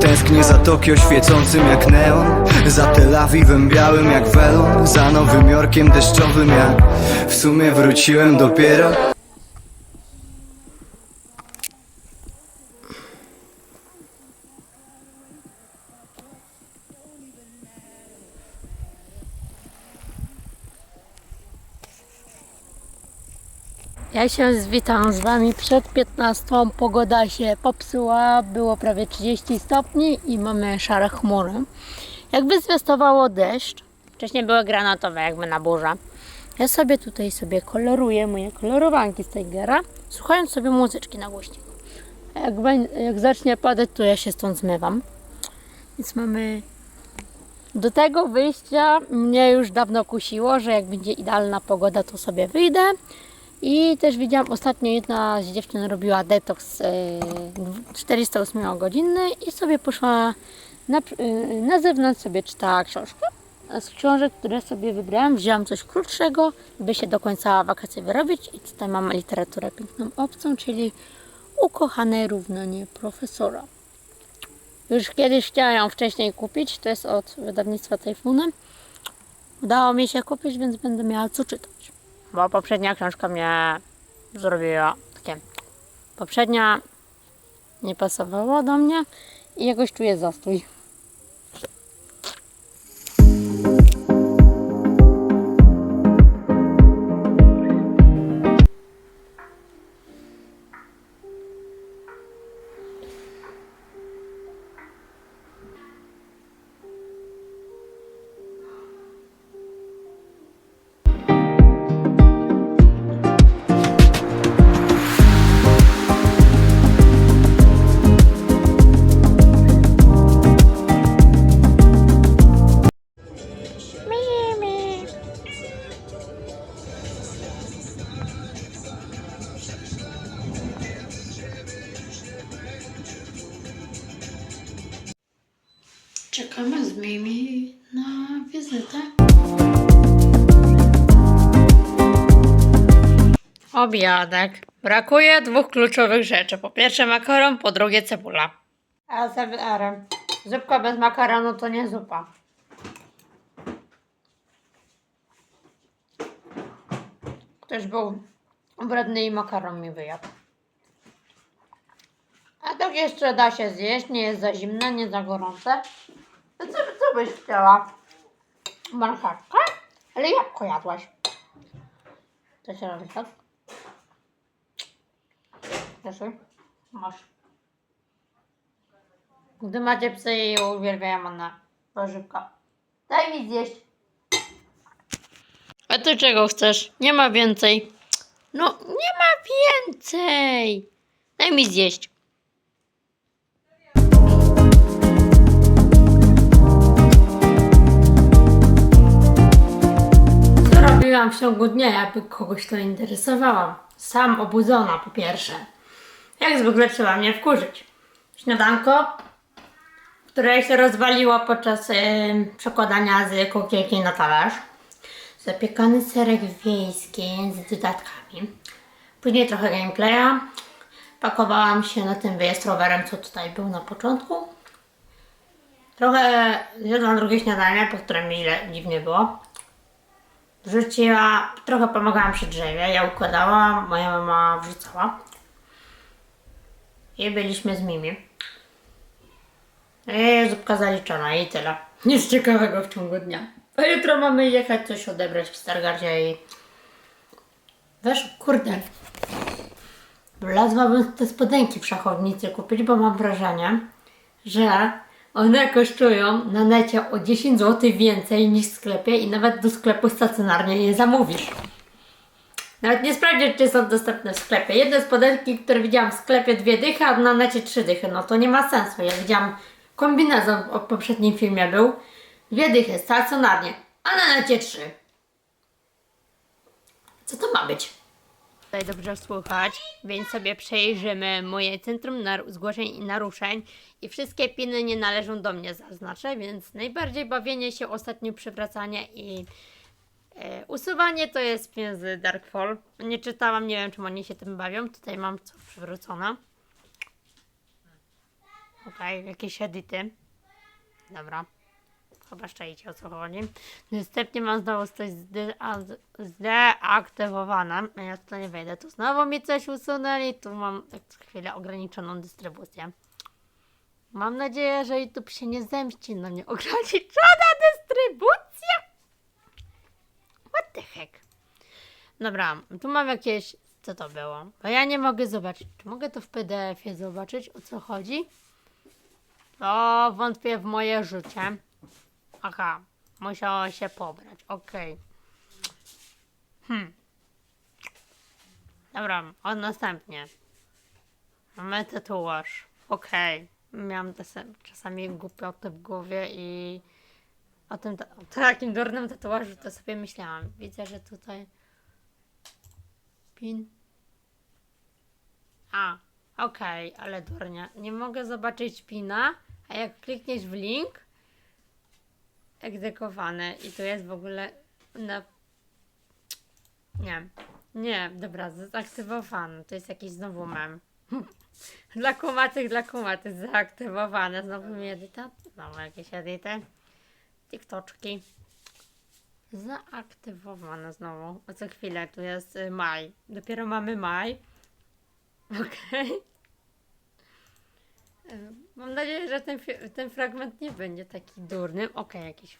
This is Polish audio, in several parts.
Tęsknię za Tokio świecącym jak neon Za Tel Awiwem białym jak welon Za Nowym Jorkiem deszczowym jak W sumie wróciłem dopiero Ja się witam z Wami przed 15. Pogoda się popsuła, było prawie 30 stopni i mamy szare chmury. Jakby zwiastowało deszcz, wcześniej były granatowe, jakby na burza. Ja sobie tutaj sobie koloruję moje kolorowanki z Tigera, słuchając sobie muzyczki na głośniku. Jak, jak zacznie padać, to ja się stąd zmywam. Więc mamy do tego wyjścia mnie już dawno kusiło, że jak będzie idealna pogoda, to sobie wyjdę. I też widziałam ostatnio jedna z dziewczyn robiła detoks e, 408 godzinny i sobie poszła na, e, na zewnątrz sobie czytała książkę. Z książek, które sobie wybrałam, wzięłam coś krótszego, by się do końca wakacji wyrobić. I tutaj mam literaturę piękną obcą, czyli ukochane równanie profesora. Już kiedyś chciałam ją wcześniej kupić, to jest od wydawnictwa Tajfunem. Udało mi się kupić, więc będę miała co czytać. Bo poprzednia książka mnie zrobiła takie. Poprzednia nie pasowała do mnie i jakoś czuję zastój. Obiadek. Brakuje dwóch kluczowych rzeczy. Po pierwsze makaron, po drugie cebula. A R. Zupka bez makaronu to nie zupa. Ktoś był wredny i makaron mi wyjadł. A tak jeszcze da się zjeść, nie jest za zimne, nie za gorące. To co, co byś chciała? Marchewkę? Ale jabłko jadłaś. To się robi tak? Proszę, masz. Gdy macie psy i uwielbiają one warzywka. Daj mi zjeść. A ty czego chcesz? Nie ma więcej. No, nie ma więcej. Daj mi zjeść. Co robiłam w ciągu dnia, jakby kogoś to interesowało? Sam obudzona po pierwsze. Jak zwykle trzeba mnie wkurzyć. Śniadanko, które się rozwaliło podczas przekładania z kukielki na talerz. Zapiekany serek wiejski z dodatkami. Później trochę gameplaya. Pakowałam się na tym wyjazd rowerem, co tutaj był na początku. Trochę zjadłam drugie śniadanie, po którym mi dziwnie było. Wrzuciła, trochę pomagałam przy drzewie, ja układałam, moja mama wrzucała. I byliśmy z Mimi. I zupka zaliczona i tyle. Nic ciekawego w ciągu dnia. A jutro mamy jechać coś odebrać w Stargardzie i... Wiesz, kurde. Wlazłabym te spodenki w szachownicy kupić, bo mam wrażenie, że one kosztują na necie o 10 zł więcej niż w sklepie i nawet do sklepu stacjonarnie nie zamówisz. Nawet nie sprawdzisz, czy są dostępne w sklepie. Jedne spodenki, które widziałam w sklepie dwie dychy, a na necie trzy dychy. No to nie ma sensu. Ja widziałam kombinezon w poprzednim filmie był. Dwie dychy stacjonarnie, a na necie trzy. Co to ma być? Tutaj dobrze słychać, więc sobie przejrzymy moje centrum nar- zgłoszeń i naruszeń i wszystkie piny nie należą do mnie zaznaczę, więc najbardziej bawienie się ostatnio przewracanie i usuwanie to jest z Darkfall. Nie czytałam, nie wiem czym oni się tym bawią, tutaj mam co przywrócone. Okej, jakieś edyty. Dobra. Chyba szczęście o co chodzi. Następnie mam znowu coś zde- zdeaktywowane. Ja tu nie wejdę. Tu znowu mi coś usunęli. Tu mam tak chwilę ograniczoną dystrybucję. Mam nadzieję, że YouTube się nie zemści na mnie. Ograniczona dystrybucja? Dobra, tu mam jakieś... Co to było? Bo ja nie mogę zobaczyć. Czy mogę to w PDF-ie zobaczyć, o co chodzi? O, wątpię w moje życie. Aha, musiało się pobrać. Okej. Hmm. Dobra, od następnie. Mamy tatuaż. Okej. Miałam czasem- czasami głupoty w głowie i o tym o takim durnym tatuażu to sobie myślałam. Widzę, że tutaj pin. A, okej, ale durnia. Nie mogę zobaczyć pina, a jak klikniesz w link, egzekwowane i tu jest w ogóle na... Nie, nie, dobra, zaktywowane. To jest jakiś znowu mem. dla kumatych, dla kumatych, zaaktywowane. Znowu mi edyta, znowu jakieś edyty. TikToczki. Zaaktywowane znowu. O co chwilę, tu jest y, maj. Dopiero mamy maj. Okej. Y, Mam nadzieję, że ten, ten fragment nie będzie taki durny. Okej, jakiś.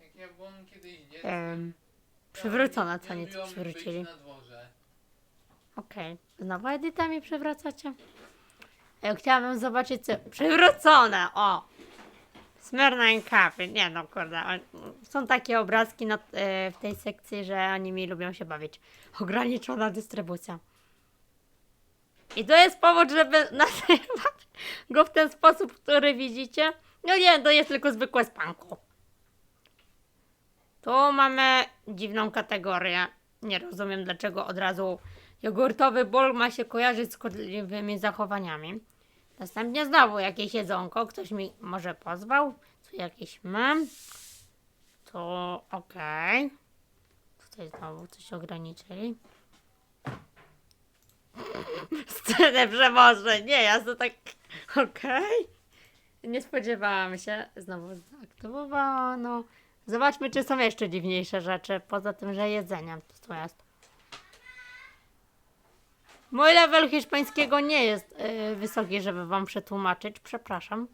Jak ja byłem kiedyś dzieckiem. Um, przywrócona, co nie nie lubiłam przywrócili. Okej. Znowu edytami przewracacie? Ja chciałabym zobaczyć co... Przywrócone! O! Smyrna i kapy. Nie no, kurde. Są takie obrazki na, e, w tej sekcji, że oni mi lubią się bawić. Ograniczona dystrybucja. I to jest powód, żeby nazywać go w ten sposób, który widzicie. No nie, to jest tylko zwykłe spanko. Tu mamy dziwną kategorię. Nie rozumiem, dlaczego od razu jogurtowy ból ma się kojarzyć z szkodliwymi zachowaniami. Następnie znowu jakieś jedzonko. Ktoś mi może pozwał. Tu jakieś mam. To okej. Tutaj znowu coś ograniczyli. Scenę przemożę. Nie, ja to tak... Okej. Nie spodziewałam się. Znowu zaaktywowano. Zobaczmy, czy są jeszcze dziwniejsze rzeczy. Poza tym, że jedzenie. Co to jest? Mój level hiszpańskiego nie jest y, wysoki, żeby wam przetłumaczyć. Przepraszam.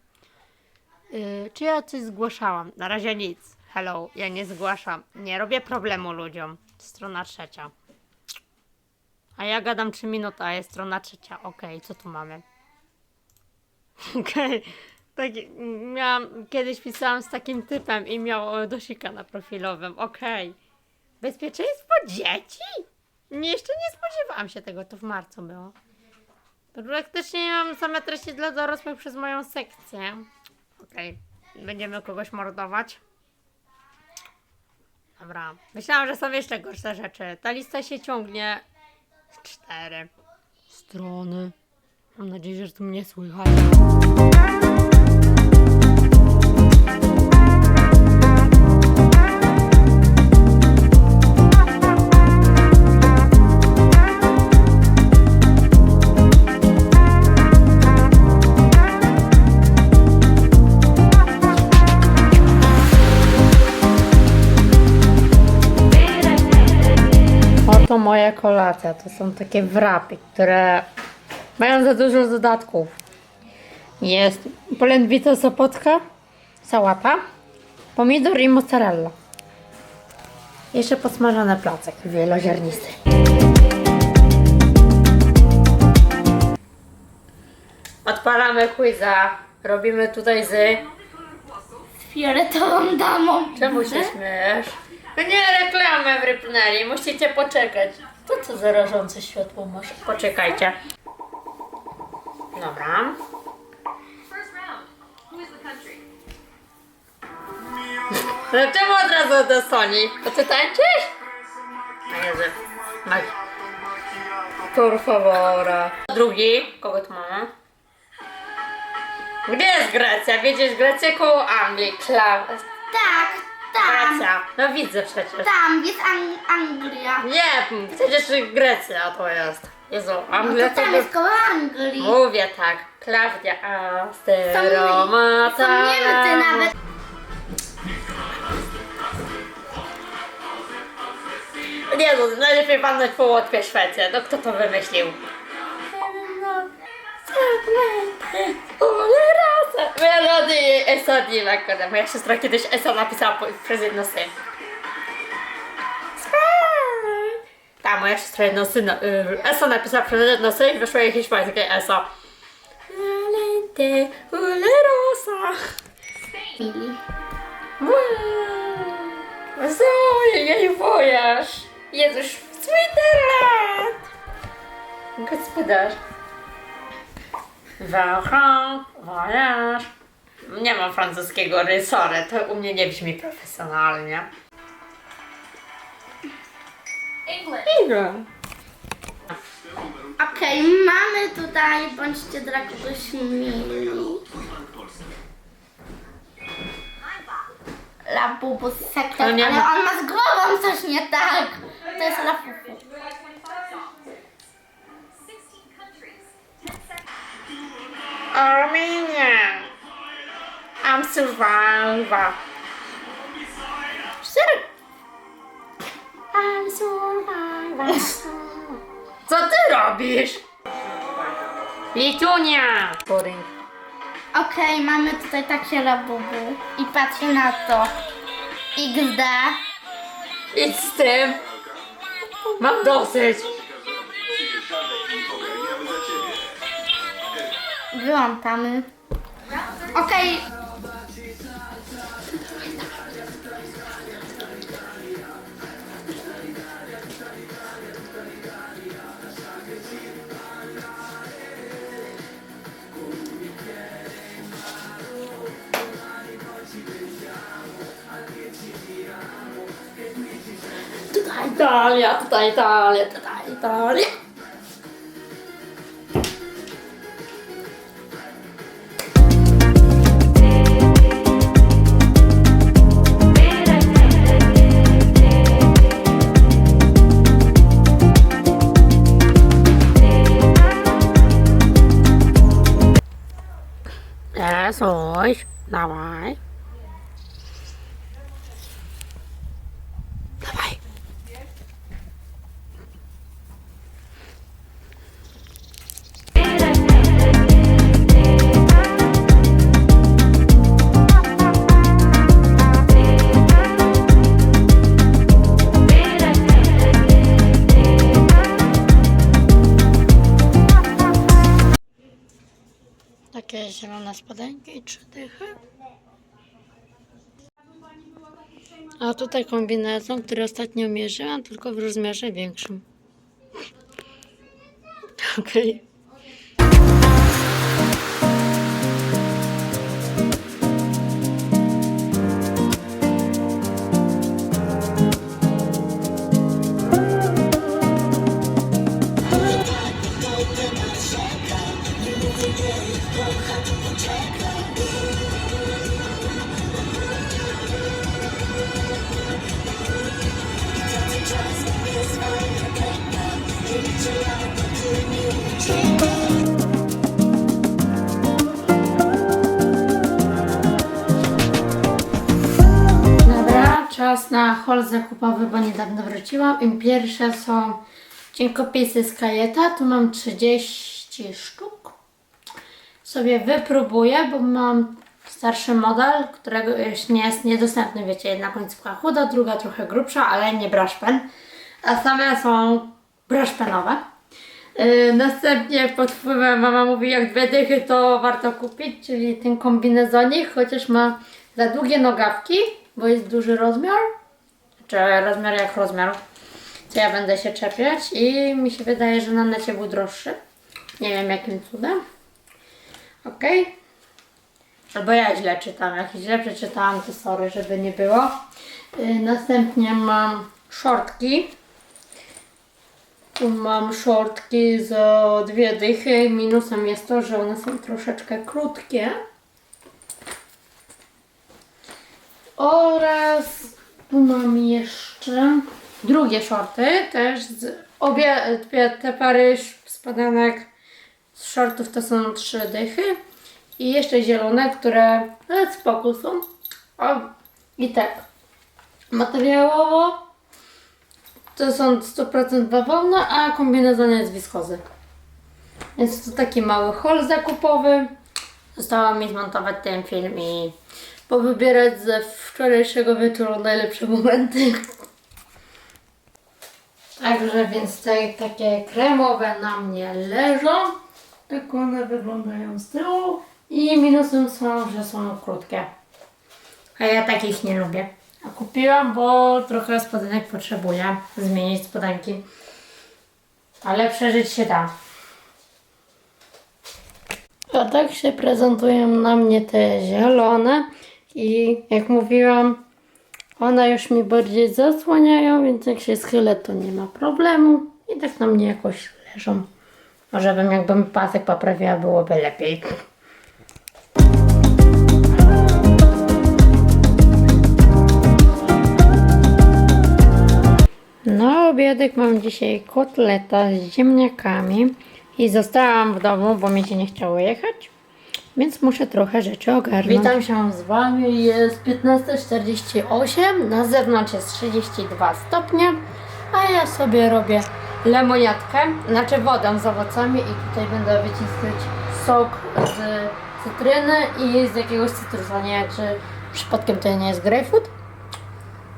Y, czy ja coś zgłaszałam? Na razie nic. Hello, ja nie zgłaszam. Nie robię problemu ludziom. Strona trzecia. A ja gadam 3 minuty, a jest strona trzecia. Okej, co tu mamy? Okej. Tak, miałam, kiedyś pisałam z takim typem i miał e, dosika na profilowym. Okej. Bezpieczeństwo dzieci? Nie, jeszcze nie spodziewałam się tego, to w marcu było. Praktycznie mam same treści dla dorosłych przez moją sekcję. Okej. Będziemy kogoś mordować. Dobra. Myślałam, że są jeszcze gorsze rzeczy. Ta lista się ciągnie z cztery strony. Mam nadzieję, że tu mnie słychać. Kolacja. To są takie wrapy, które mają za dużo dodatków. Jest polędwica sopotka, sałata, pomidor i mozzarella. Jeszcze podsmażony placek wieloziarnisty. Odpalamy quiza. Robimy tutaj z... fioletową damą. Czemu się śmiejesz? No nie, reklamę wrypnęli, musicie poczekać. To co za rażące światło masz? Poczekajcie. Dobra. No czemu od razu do Sony? To ty tańczysz? A Jezu. Magi. Por favora. Drugi. Kogo tu mamy? Gdzie jest Grecja? Widzisz Grecję koło Anglii. Kla... Tak, tam. Grecja. No widzę przecież. Tam jest Ang- Anglia. Nie, przecież Grecja to jest. Jezu, No Anglia to to tam jest koło Anglii. Mówię tak, Klaudia Asteromata. Wspomniemy ty nawet. Nie no, najlepiej walnąć po łotwie Szwecję. No kto to wymyślił? Melody Esa ma koda. Moja siostra kiedyś Esa napisała po- przez jedno sy. Ta moja siostra jedno sy, no, y, Esa napisała przez jedno sy i wyszło jej hiszpańskie Esa. Valente. Mili. Wow. Zoe, jej wojaż. Jezus. Gospodarz. Wałcha, wojaż. Nie mam francuskiego rysory, to u mnie nie brzmi profesjonalnie. England. England. Okej, mamy tutaj, bądźcie dla kogoś mili. Labubu sekret, ale on ma z głową coś nie tak. To jest Labubu. Seconds. Armenia. I'm survivor. Cztery. I'm survivor. Co ty robisz? Litunia. Pudding. Okej, mamy tutaj takie Labubu. I patrzcie na to. XD. Idź z tym. Mam dosyć. Wyłączamy. Okej. Tutaj Italia, tutaj Italia, tutaj Italia. Đầu. Trzy dychy. A tutaj kombinezon, który ostatnio mierzyłam, tylko w rozmiarze większym. Okej. Dobra, pierwsze są cienkopisy z kajeta. Tu mam 30 sztuk. Sobie wypróbuję, bo mam starszy model, którego już nie jest niedostępny. Wiecie, jedna końcówka chuda, druga trochę grubsza, ale nie brushpen. A same są brushpenowe. Yy, następnie pod wpływem mama mówi, jak dwie dychy to warto kupić, czyli ten kombinezonik, chociaż ma za długie nogawki, bo jest duży rozmiar, czy rozmiar jak rozmiar, co ja będę się czepiać i mi się wydaje, że na necie był droższy. Nie wiem jakim cudem. Ok. Albo ja źle czytam, jak źle przeczytałam, to sorry, żeby nie było. Yy, następnie mam shortki. Tu mam shortki za dwie dychy. Minusem jest to, że one są troszeczkę krótkie. Oraz tu mam jeszcze drugie shorty, też z obie te pary spodenek z shortów to są trzy dychy. I jeszcze zielone, które nawet spoko. O, I tak. Materiałowo to są 100% bawełna, a kombinezon jest wiskozy. Jest to taki mały haul zakupowy. Została mi zmontować ten film i powybierać ze wczorajszego wieczoru najlepsze momenty. Także więc te takie kremowe na mnie leżą. Tak one wyglądają z tyłu. I minusem są, że są krótkie. A ja takich nie lubię. A kupiłam, bo trochę spodenek potrzebuję zmienić spodenki. Ale przeżyć się da. A tak się prezentują na mnie te zielone. I jak mówiłam, one już mi bardziej zasłaniają, więc jak się schylę, to nie ma problemu. I tak na mnie jakoś leżą. Może bym jakbym pasek poprawiła, byłoby lepiej. Na obiadek mam dzisiaj kotleta z ziemniakami i zostałam w domu, bo mi się nie chciało jechać, więc muszę trochę rzeczy ogarnąć. Witam się z Wami, jest 15.48, na zewnątrz jest 32 stopnie, a ja sobie robię lemoniatkę, znaczy wodę z owocami i tutaj będę wyciskać sok z cytryny i z jakiegoś cytrusa, nie czy przypadkiem to nie jest grapefruit.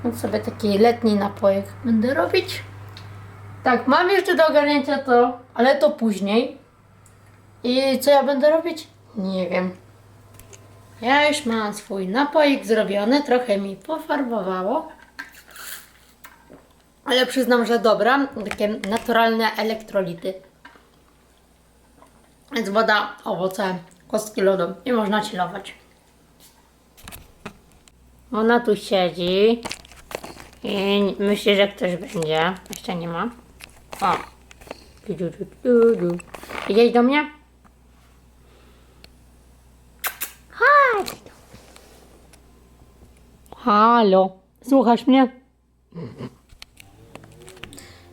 Więc sobie taki letni napojek będę robić. Tak, mam jeszcze do ogarnięcia to, ale to później. I co ja będę robić? Nie wiem. Ja już mam swój napojek zrobiony, trochę mi pofarbowało. Ale przyznam, że dobra, takie naturalne elektrolity. Więc woda, owoce, kostki lodu i można chillować. Ona tu siedzi. I myślę, że ktoś będzie. Jeszcze nie ma. O. Idziesz do mnie? Chodź. Halo. Słuchasz mnie?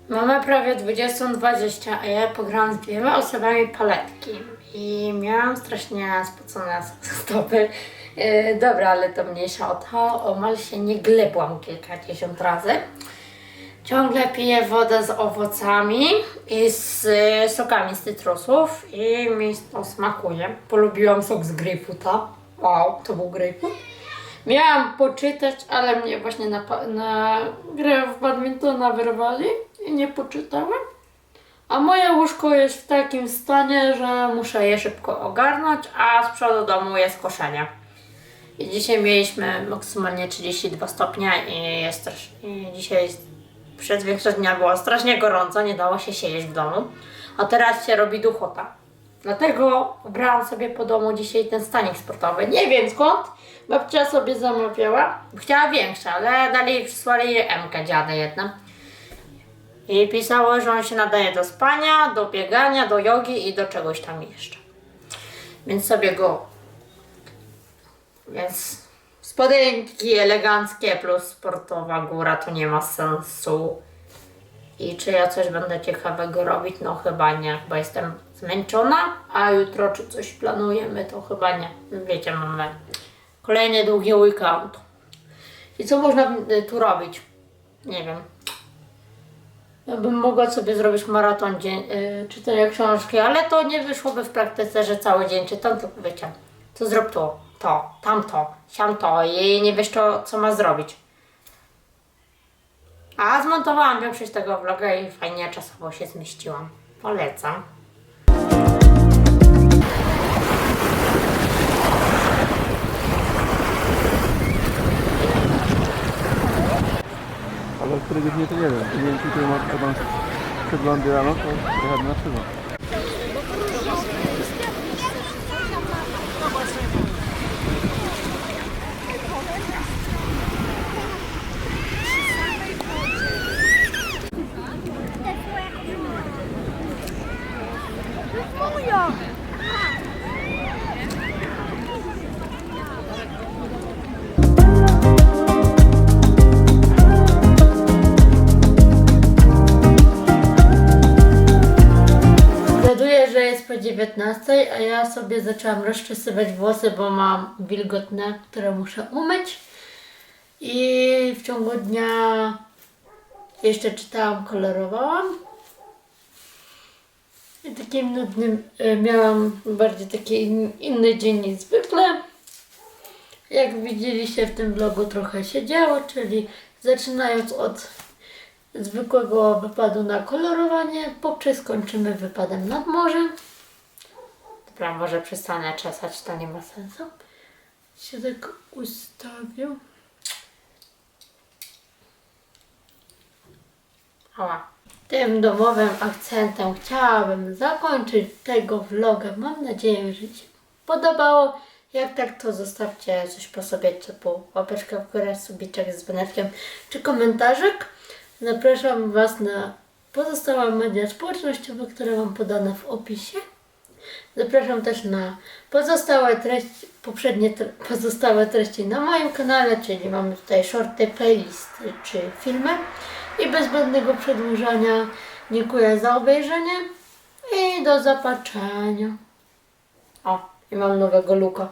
Mamy prawie 20.20, a ja pograłam z dwiema osobami paletki i miałam strasznie spocone stopy. Yy, dobra, ale to mniejsza o to. Omal się nie glebłam kilkadziesiąt razy. Ciągle piję wodę z owocami i z y, sokami z cytrusów i mi to smakuje. Polubiłam sok z grejpfruta. Wow, to był grejpfrut. Miałam poczytać, ale mnie właśnie na, na grę w badmintona wyrwali i nie poczytałem. A moje łóżko jest w takim stanie, że muszę je szybko ogarnąć, a z przodu domu jest koszenie. I dzisiaj mieliśmy maksymalnie 32 stopnia i jest też, i dzisiaj jest, przez większość dnia było strasznie gorąco, nie dało się siedzieć w domu. A teraz się robi duchota. Dlatego wybrałam sobie po domu dzisiaj ten stanik sportowy. Nie wiem skąd. Babcia sobie zamawiała. Chciała większe, ale dali przysłali jej MK dziady jedna. I pisało, że on się nadaje do spania, do biegania, do jogi i do czegoś tam jeszcze. Więc sobie go więc spodenki eleganckie plus sportowa góra to nie ma sensu. I czy ja coś będę ciekawego robić? No chyba nie, chyba jestem zmęczona, a jutro czy coś planujemy, to chyba nie. Wiecie, mamy kolejny długi weekend. I co można y, tu robić? Nie wiem. Ja bym mogła sobie zrobić maraton dzień, yy, czytania książki, ale to nie wyszłoby w praktyce, że cały dzień czytam, to wiecie, to zrób to, to, tamto, siamto i nie wiesz to, co ma zrobić. A zmontowałam większość tego vloga i fajnie czasowo się zmieściłam. Polecam. Ale której godzinie to nie wiem. Nie wiem, czy tutaj ma tam przeglądy rano, to jechać na szybko. 19, a ja sobie zaczęłam rozczesywać włosy, bo mam wilgotne, które muszę umyć. I w ciągu dnia jeszcze czytałam, kolorowałam. I takim nudnym e, miałam bardziej taki in- inny dzień niż zwykle. Jak widzieliście w tym vlogu trochę się działo, czyli zaczynając od zwykłego wypadu na kolorowanie, poprzez kończymy wypadem nad morzem. Dobra, może przestanę czesać, to nie ma sensu. Się tak ustawił. Ała. Tym domowym akcentem chciałabym zakończyć tego vloga. Mam nadzieję, że Ci podobało. Jak tak, to zostawcie coś po sobie, typu łapeczkę w górę, subiczek z dzwoneczkiem, czy komentarzyk. Zapraszam Was na pozostałe media społecznościowe, które mam podane w opisie. Zapraszam też na pozostałe treści, poprzednie tre, pozostałe treści na moim kanale, czyli mamy tutaj shorty, playlisty czy filmy. I bez zbędnego przedłużania dziękuję za obejrzenie i do zobaczenia. O, i mam nowego luka.